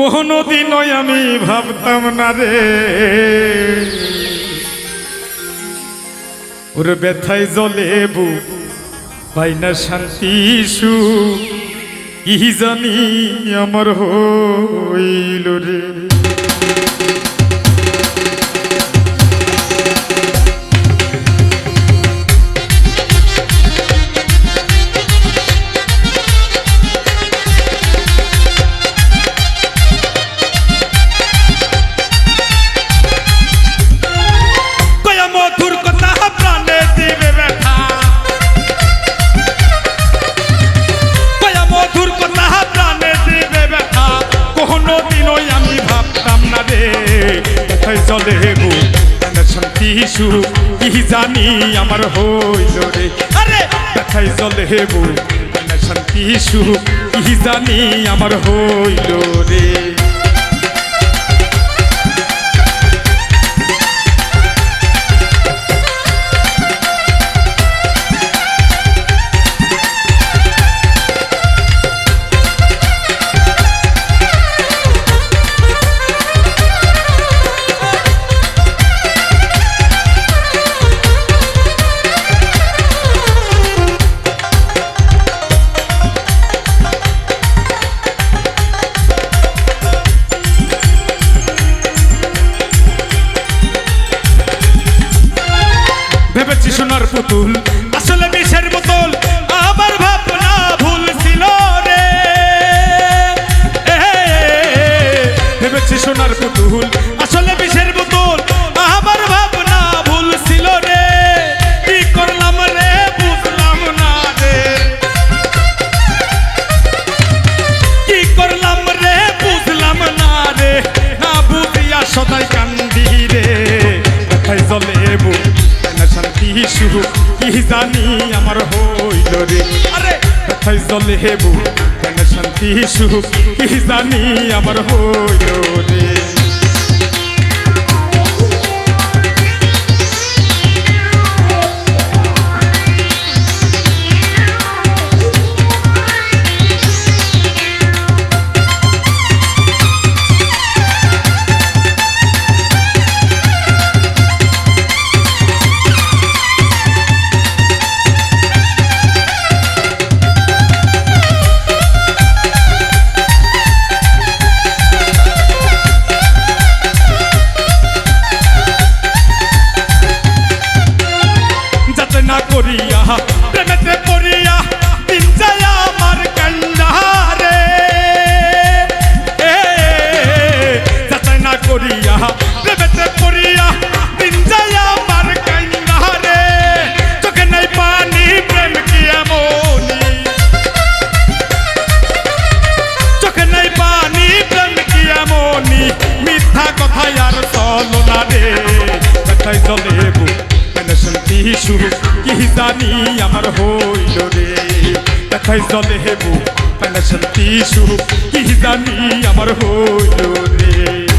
কোনোদিনই আমি ভাবতাম না রে। ওর ব্যথায় জলে বু পাই না শান্তি সু কি জানি আমার হইল রে। চলে গো? শান্তি সুখ কি জানি আমার হইল রে। আরে! কথাই চলে গো? শান্তি সুখ কি জানি আমার হইল রে। পুতুল আসলে বিষের বোতল আমার ভাবনা ভুল ছিল রে ভেবেছি সোনার পুতুল সুখ কি জানি আমার হইল রে। আরে! কোথায় জলে হেবু? কেন শান্তি সুখ কি জানি আমার হইল রে। সুখ কি জানি আমার হইল রে। দেখাই জলে হেবু কেন শান্তি সুখ কি জানি আমার হইল রে।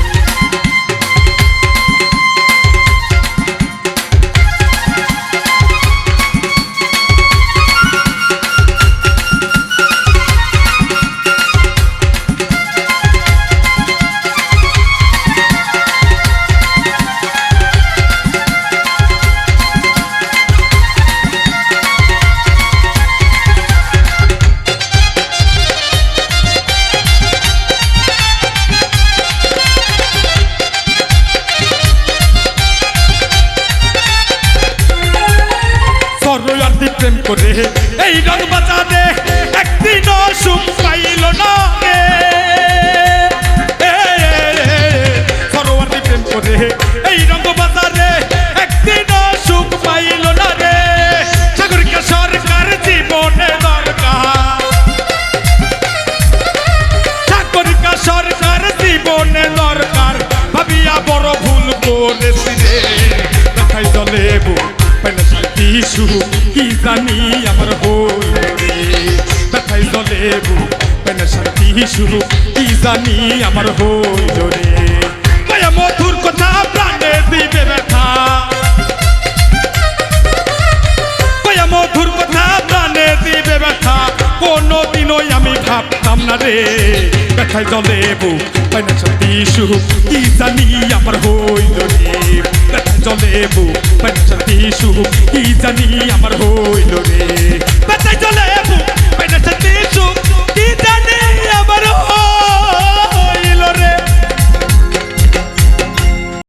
প্রেম করে এই রং বাজারে একদিন সুখ পাইল না রে সরোয়ার্দি প্রেম করে শান্তি সুখ কি জানি আমার হইল রে। দেখাই চলে পেলে শান্তি সুখ কি জানি আমার হইল রে। মধুর কথা প্রাণে দিবে ব্যথা। মধুর কথা প্রাণে দিবে ব্যথা। কোনো দিন কখনোই আমি ভাবতাম না রে। ব্যথায় জলে সুখ কি জানি আমার হইল রে। ব্যথায় জলে বুক পঞ্চতি সুখ কি জানি আমার জলে